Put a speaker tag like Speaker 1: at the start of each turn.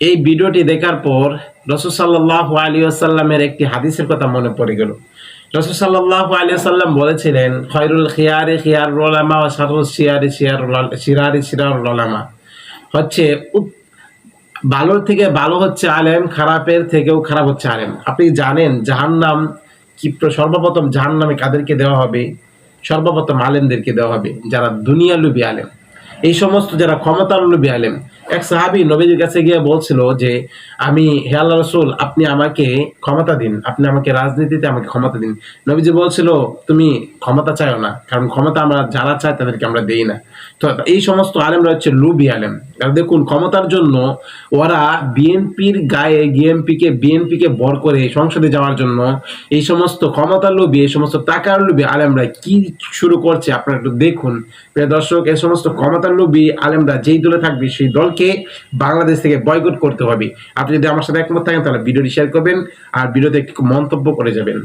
Speaker 1: এই ভিডিওটি দেখার পর রসুল সাল্লাহ আলী আসাল্লামের একটি হাদিসের কথা মনে পড়ে গেল। রসুল সাল্লাহ আলী আসাল্লাম বলেছিলেন, খয়রুল খিয়ারে খিয়ার রোলামা ও সারুল শিয়ারি শিয়ার শিরারি শিরার রোলামা হচ্ছে ভালোর থেকে ভালো হচ্ছে আলেম, খারাপের থেকেও খারাপ হচ্ছে আলেম। আপনি জানেন জাহান্নাম কি প্র- সর্বপ্রথম জাহান্নামে কাদেরকে দেওয়া হবে? সর্বপ্রথম আলেমদেরকে দেওয়া হবে, যারা দুনিয়া লুবি আলেম। এই সমস্ত যারা ক্ষমতার লুবি আলেম এক সাহাবি নবীর কাছে গিয়ে বলছিল যে, আমি, হে আল্লাহ রসুল, আপনি আমাকে ক্ষমতা দিন, আপনি আমাকে রাজনীতিতে আমাকে ক্ষমতা দিন। নবীজি বলছিল, তুমি ক্ষমতা চাইও না, কারণ ক্ষমতা আমরা যারা চায় তাদেরকে আমরা দেই না। তো এই সমস্ত আলেমরা হচ্ছে লুবি আলেম দেখুন, ক্ষমতার জন্য ওরা বিএনপির গায়ে বিএনপিকে বিএনপিকে বর করে সংসদে যাওয়ার জন্য এই সমস্ত ক্ষমতার লোভী, এই সমস্ত টাকার লোভী আলেমরা কি শুরু করছে আপনারা একটু দেখুন। প্রিয় দর্শক, এই সমস্ত ক্ষমতার লোভী আলেমরা যেই দলে থাকবে সেই দলকে বাংলাদেশ থেকে বয়কট করতে হবে। আপনি যদি আমার সাথে একমত থাকেন, তাহলে ভিডিওটি শেয়ার করবেন আর ভিডিওতে একটি মন্তব্য করে যাবেন।